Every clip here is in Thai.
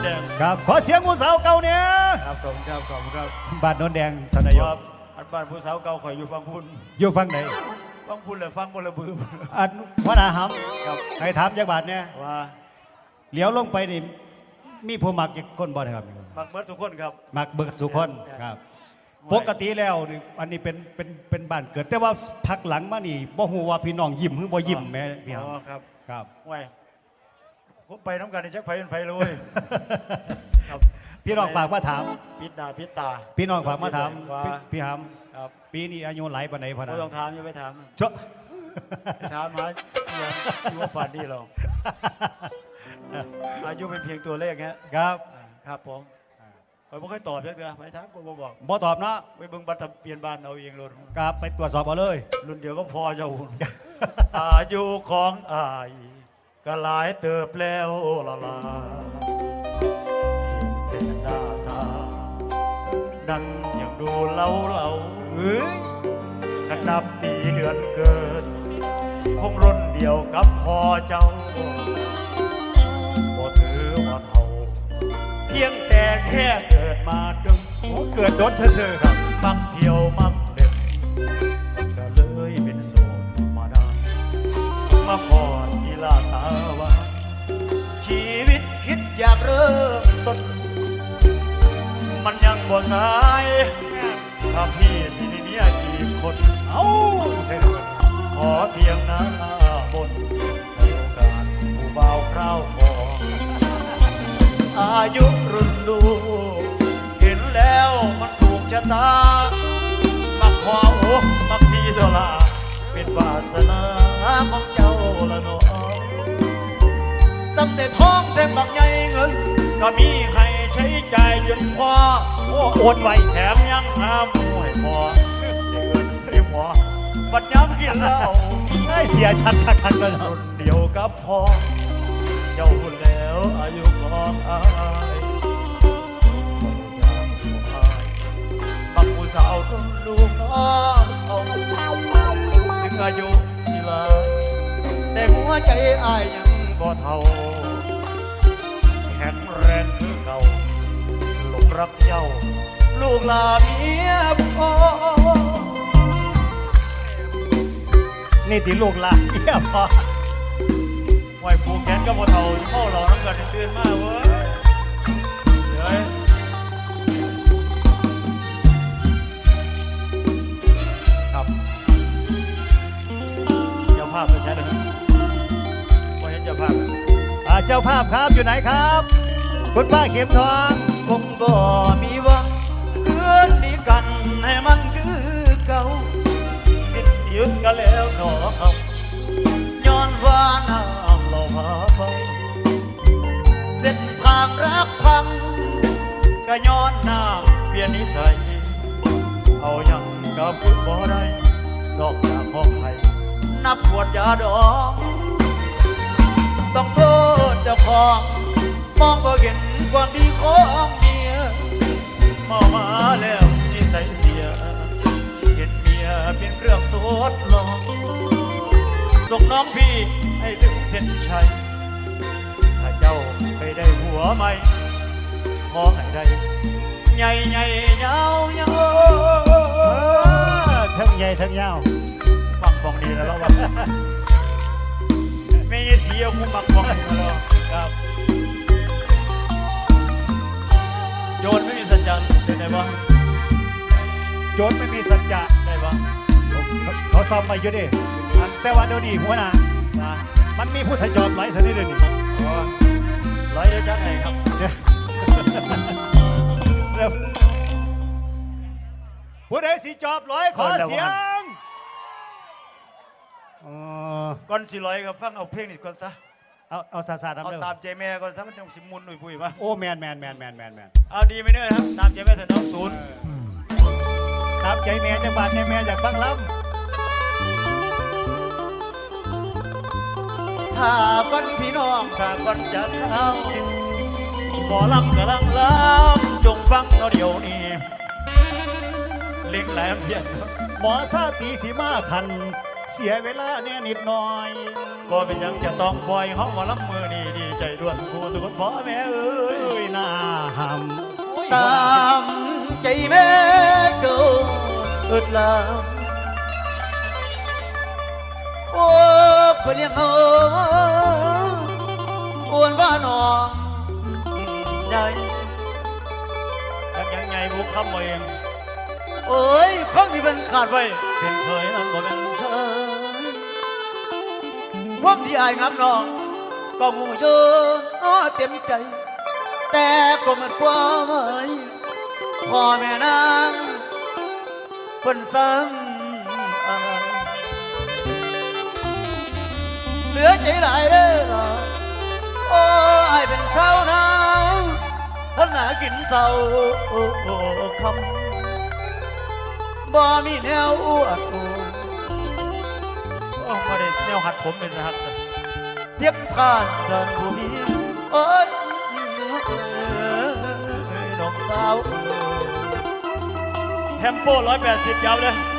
นแดงครับขอเสียงผู้สาวเก่าเนี่ยครับขอบคุณครับขอบคุณครับบ้านโนนแดงทานนายคกรับอันบ้านผู้สาวเก่าข่อยอยู่ฟังพุ่นอยู่ฟังไหนฟังพุ่นเลยฟังบนระบืออันวัดอาหามครับให้ถามจักบาทเนี่ยว่าเหลียวลงไปนี่มีผู้มักจักคนบ่นะครับมักเมื่อทุกคนครับมักเบิกสุคนครับครับปกติแล้วนี่อันนี้เป็นเป็นเป็นบ้านเกิด แต่ว่าพักหลังมานี่บ่ฮู้ว่าพี่น้องยิ้มหรือบ่ยิ้มแม่พี่คอ๋รับอครับครับไว้ ผมไปน้ำกันในจักไผเป็นไผเลยครับพี่น้องฝากมาถาม พิษหน้าพิษตา พี่น้องฝากมาถามว่าพี่พี่หามครับปีนี้อายุหลายปานใดพะไม่นะต้องถามอย่าไปถามเจ้าไปถามหาอยู่อยู่ว่าป่านนี้เราอายุเป็นเพียงตัวเลขฮะครับครับผมไปบ่เคยตอบจักเดือไปถามผมบ่บอกบ่ตอบเนาะไปเบิ่งบัตรทะเปลี่ยนบ้านเอาเองรถครับไปตรวจสอบเอาเลย รุ่นเดียวก็พอเจ้าหุ่นอายุของอาย ก็หลายเติบแล้วละลาเป็นหน้าตานั้นยังดูเล่าเล่าเฮ้ยนักนับปีเดือนเกิด คงรุ่นเดียวกับพ่อเจ้าบ่ถือว่าเท่า เพียงแต่แค่เกิดมาดึงโอ้เกิดโดนเชื่อๆครับมักเที่ยวมักเด็กก็เลยเป็นโสดมานานมาพอดอีลาตาว่า ริ่มต้น มันยังบ่สายถ้าพี่สิมีเมียกี่คน เอ้าใช่แล้วกันขอเพียงหน้าบนให้โอกาสผู้บ่าวคราวฟองอายุรุ่นลูกเห็นแล้วมันถูกชะตามักพอโอ้มักพี่ตัวละเป็นวาสนาของเจ้าละน้องสำแต่ท้อง ก็มีให้ใช้ใจายจนพอโอ้โอนไวแถมยังหาหมูให้พอได้เงินได้หมอบัดย้ำกินเหล้าเอ้เสียชัดทักทักเลยรุ่นเดียวกับพ่อเจ้าพูดแล้วอายุของอายบักผู้สาวรุ่นลูกน้องเอาถึงอายุสิลาแต่หัวใจอายยังบ่เท่า รักเจ้า ลูกหลาเมียพ่อนี่ติลูกหลานเยี่ยมพอไหวผูกแขนกับพ่อเท่าเข้าเราน้ำกันตื่นมาเว้ยเดี๋ยวครับเจ้าภาพไปใช้เลยว่าเห็นเจ้าภาพอ่าเจ้าภาพครับอยู่ไหนครับ คุณป้าเข็มทอง คงบ่มีหวังเพื่อนดีกันให้มันคือเก่าสิ้นเสียงกันแล้วหนอเขาย้อนว่าน้ำเราพาไปเส้นทางรักพังก็ย้อนน้ำเปลี่ยนนิสัย เอายังกับคุณบ่ได้ดอกจากห้องไทยนับขวดยาดองต้องโทษเจ้าของมองบ่เห็นความดีของ เมียเมามาแล้วนิสัยเสียเห็นเมียเป็นเรื่องทดลองส่งน้องพี่ให้ถึงเส้นชัย ถ้าเจ้าไปได้หัวใหม่ขอให้ได้ใหญ่ใหญ่ยาวยาวเออทั้งใหญ่ทั้งยาวมักฟองดีแล้วเราว่าไม่เสียกูมักฟองดีแล้วเราครับ โยนไม่มีสัญญาณได้ไหมบ้างโจนไม่มีสัจจะได้บ้างเขาซ้อมมาอยู่ดิแต่ว่าเดี๋ยวนี้หัวหน้านะมันมีผู้ทยจอมหลายสนิดเดี๋ยวนี้อ๋อร้อยเดียวจัดให้ครับเริ่มผู้ใดสีจอบร้อยขอเสียงอ๋อก่อนสิร้อยครับฟังเอาเพลงนี้ก่อนซะ เอาเอาซาซาๆเอาทำเด้อตามใจแม่ก่อนซะมันจะสิมุนหนุ่ยปุ้ยมาโอ้แมนแมนแมนแมนแมนแมนเอาดีไหมเนอะครับตามใจแม่เถอะน้องศูนย์ตามใจแม่จังบาดในแม่อยากฟังลถ้าก่อนพี่น้องถ้าก่อนจะเข้าหมอลำกำลังลำจงฟังเอาเดี๋ยวนี้เล็งแหลมเพียงำหมอซาตีสีมาคัน เสียเวลาแน่นิดหน่อย บ่เป็นยังจะต้องปล่อยห้องมาลับมือนี่ดีใจด่วนผู้สุขพ่อแม่เอ้ยน่าหำตามใจแม่เกิดอึดลามโอ้เพลียังเอออ้วนว่านองใหญ่ยังยังไงบุกคมเองเอ้ยข้องที่เป็นขาดไปเป็นเคยนั่นบ่เป็น ความที่อายงับน้องก็มูเยอะน้อเต็มใจ แต่ก็มันกว่าไหมพ่อแม่นางเพิ่นสั่งอเหลือใจหลายเด้อโอ้อยเป็นชาวนาท่านหากินเศร้าคำบ่มีแนวอวดอ แนวหัดผมเป็นนะครับเทียบทานเดินผู้มเอ้ยน้องสาว เทมโปร้อยแปดสิบยาวเลย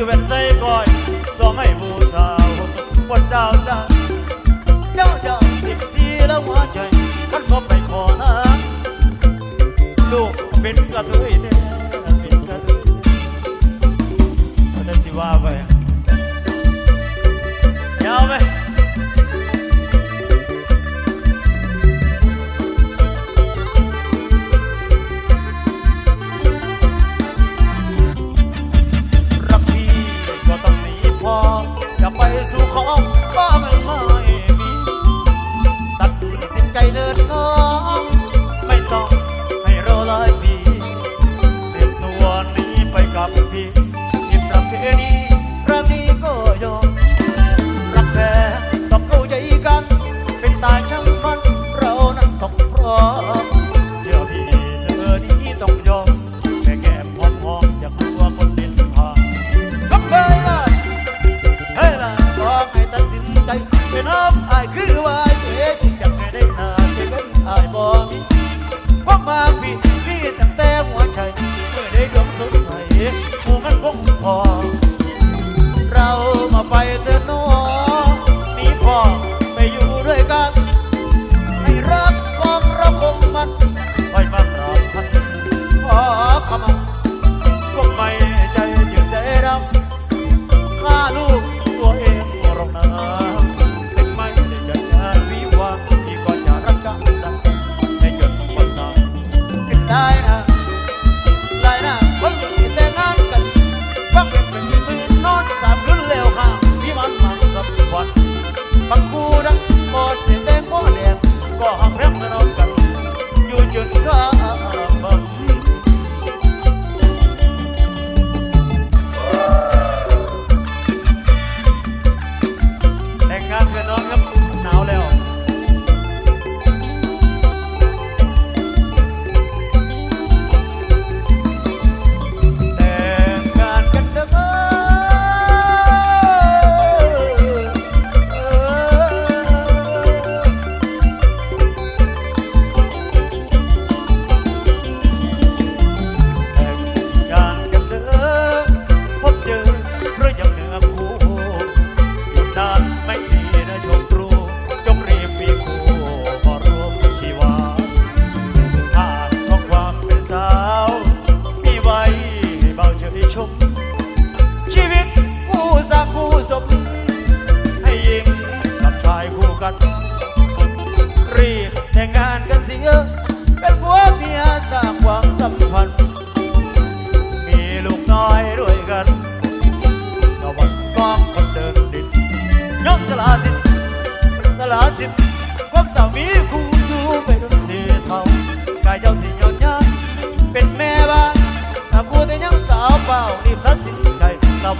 ซื้เว้นใจก่อยสอมให้ผู้สาวคนเจ้าจ้าเจ้าจ้าติดทีแล้วหัวใจคันบ่ไปขอนะลูกเป็นกระเทยแท้เป็นกระเทยแต่สิว่าไป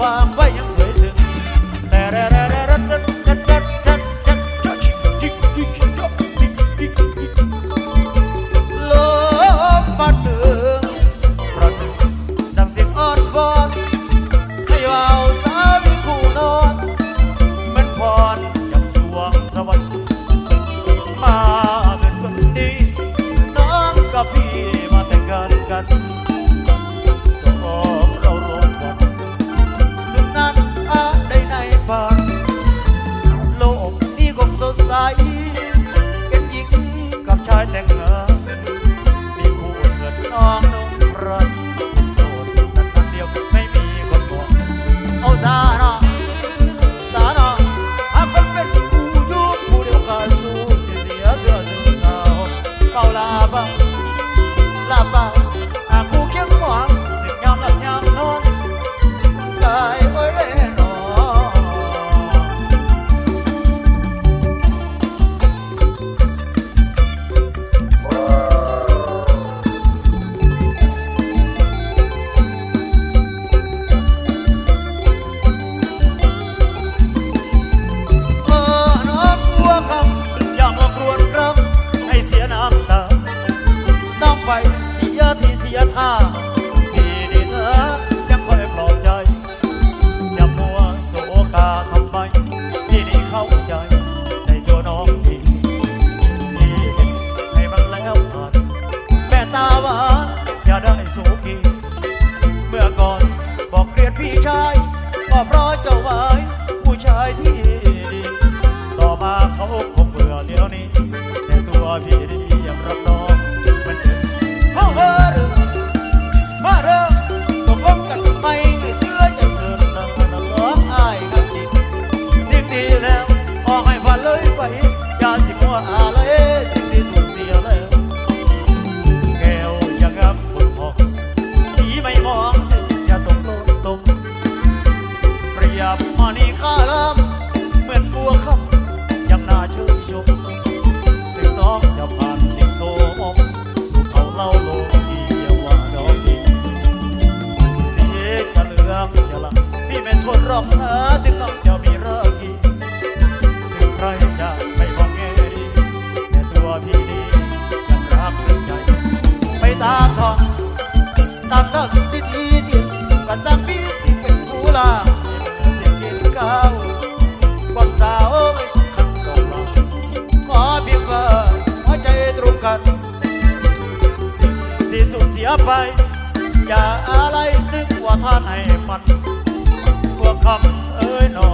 Hamba. Ah. ไปอย่าอะไรนึกว่าท่านให้มันพวคำเอ้ยหนอ